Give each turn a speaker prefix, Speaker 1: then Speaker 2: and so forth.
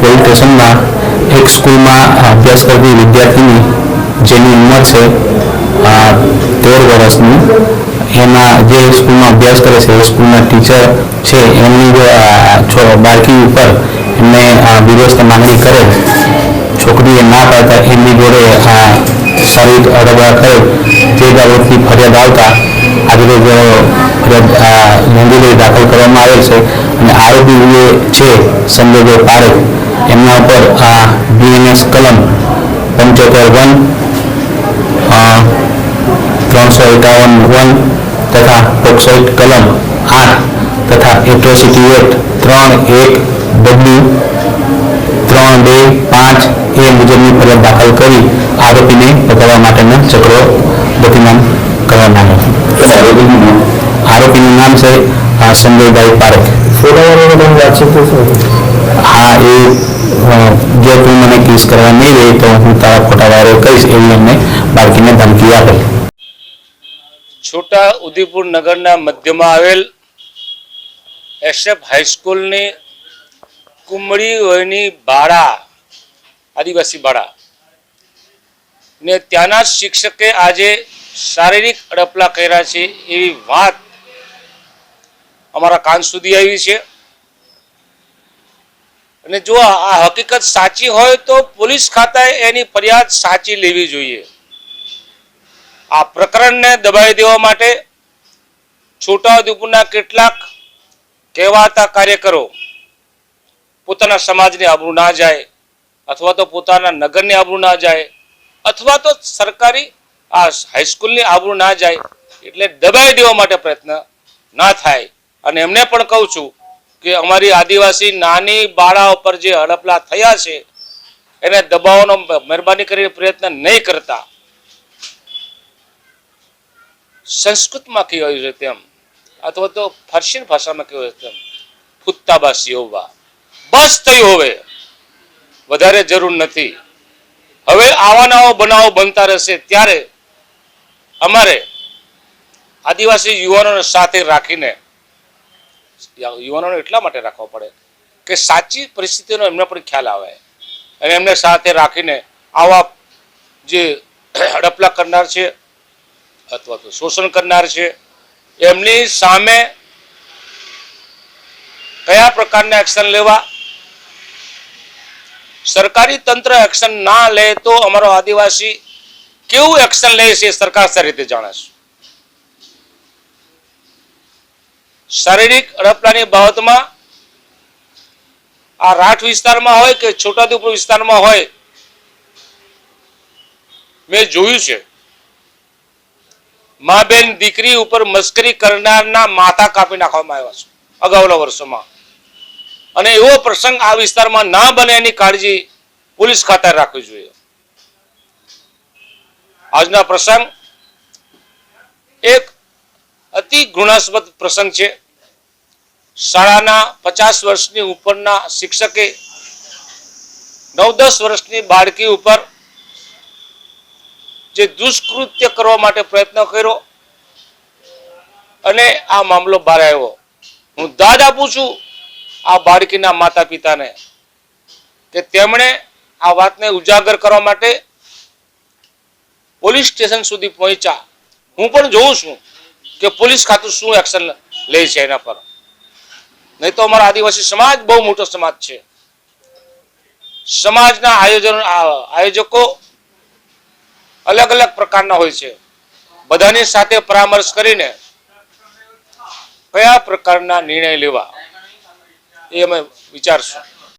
Speaker 1: Police સ્ટેશનમાં એક સ્કૂલમાં અભ્યાસ કરતી વિદ્યાર્થીની જેની ઉંમર છે તેર વર્ષની, એમાં જે સ્કૂલમાં અભ્યાસ કરે છે, એ સ્કૂલના ટીચર છે, એમની બાળકી ઉપર એમને વિરોધ માંગણી કરે, છોકરીએ ના પાડતા, એમની જોડે શારીરિક અડગડા કરે, તે બાબતની ફરિયાદ આવતા, આજે ફરિયાદ નોંધી દાખલ કરવામાં આવેલ છે. અને આરોપી જે છે સંજયભાઈ પારેખ એમના ઉપર આ બીએનએસ કલમ પંચોતેર વન ત્રણસો એકાવન વન તથા પોક્સો કલમ આઠ તથા એટ્રોસિટી એક્ટ ત્રણ એક ડબલ્યુ ત્રણ બે પાંચ એ મુજબની ફરિયાદ દાખલ કરી આરોપીને પકડવા માટેના ચક્રો ગતિમાન કરવામાં આવ્યા. આરોપીનું નામ? છે સંજયભાઈ પારેખ. હા એ જો તું મને કિસ કરવા નહીં રહી તો હું તારા ખોટા વાયરલ કરીશ એવી એમને બાળકીને ધમકી આપે.
Speaker 2: છોટા ઉદયપુર નગરના મધ્યમાં આવેલ એસએફ હાઈસ્કૂલની કુમળી વયની બાળા આદિવાસી બાળા. ને ત્યાંના શિક્ષકે આજે શારીરિક અડપલા કર્યા છે એવી વાત અમારા કાન સુધી આવી છે. અને જો આ હકીકત સાચી હોય તો પોલીસ ખાતાએ એની ફરિયાદ સાચી લેવી જોઈએ. આ પ્રકરણને દબાવી દેવા માટે છોટાઉદેપુરના કેટલાક કહેવાતા કાર્યકરો પોતાના સમાજની આબરૂ ના જાય, અથવા તો પોતાના નગરને આબરૂ ના જાય, અથવા તો સરકારી આ હાઈસ્કૂલની આબરૂ ના જાય, એટલે દબાવી દેવા માટે પ્રયત્ન ના થાય. અને એમને પણ કહું છું કે અમારી આદિવાસી નાની બાળા ઉપર જે હડપલા થયા છે, એને દબાવવાનો મહેરબાની કરીને પ્રયત્ન નહીં કરતા. સંસ્કૃતમાં કહેવાયું છે તેમ અથવા તો ફારસી ભાષામાં કહેવાયું છે તેમ ફુત્તાબાસી હોવા બસ થયું હવે. વધારે જરૂર નથી. હવે આવાનાઓ બનાવો બનતા રહેશે ત્યારે અમારે આદિવાસી યુવાનોને સાથે રાખીને યુવાનોને એટલા માટે રાખવા પડે કે સાચી પરિસ્થિતિનો એમને પણ ખ્યાલ આવે. અને એમને સાથે રાખીને આવા જે હડપલા કરનાર છે અથવા તો શોષણ કરનાર છે, એમની સામે કયા પ્રકારના એક્શન લેવા? સરકારી તંત્ર એક્શન ના લે તો અમારો આદિવાસી કેવું એક્શન લે છે સરકાર સારી રીતે જાણે છે. શારીરિક અડપલાની બાબતમાં આ રાઠ વિસ્તારમાં હોય કે છોટાઉદેપુર વિસ્તારમાં હોય, મેં જોયું છે. મા બેન દીકરી ઉપર મસ્કરી કરનારના માથા કાપી નાખવામાં આવ્યા છે, અગાઉના વર્ષોમાં. અને એવો પ્રસંગ આ વિસ્તારમાં ના બને એની કાળજી પોલીસ ખાતા રાખવી જોઈએ. આજના પ્રસંગ એક અતિ ઘૃણાસ્પદ પ્રસંગ છે. શાળાના પચાસ વર્ષની ઉપરના શિક્ષકે નવ દસ વર્ષની બાળકી ઉપર જે દુષ્કૃત્ય કરવા માટે પ્રયત્ન કર્યો અને આ મામલો બહાર આવ્યો. હું દાદ આપું છું આ બાળકીના માતા પિતાને કે તેમણે આ વાતને ઉજાગર કરવા માટે પોલીસ સ્ટેશન સુધી પહોંચ્યા. હું પણ જોઉં છું કે પોલીસ ખાતું શું એક્શન લે છે એના પર. નહીં તો અમારા આદિવાસી સમાજ બહુ મોટો સમાજ છે. સમાજના આયોજન આયોજકો અલગ અલગ પ્રકારના હોય છે. બધાની સાથે પરામર્શ કરીને કયા પ્રકારના નિર્ણય લેવા એ અમે વિચારશું.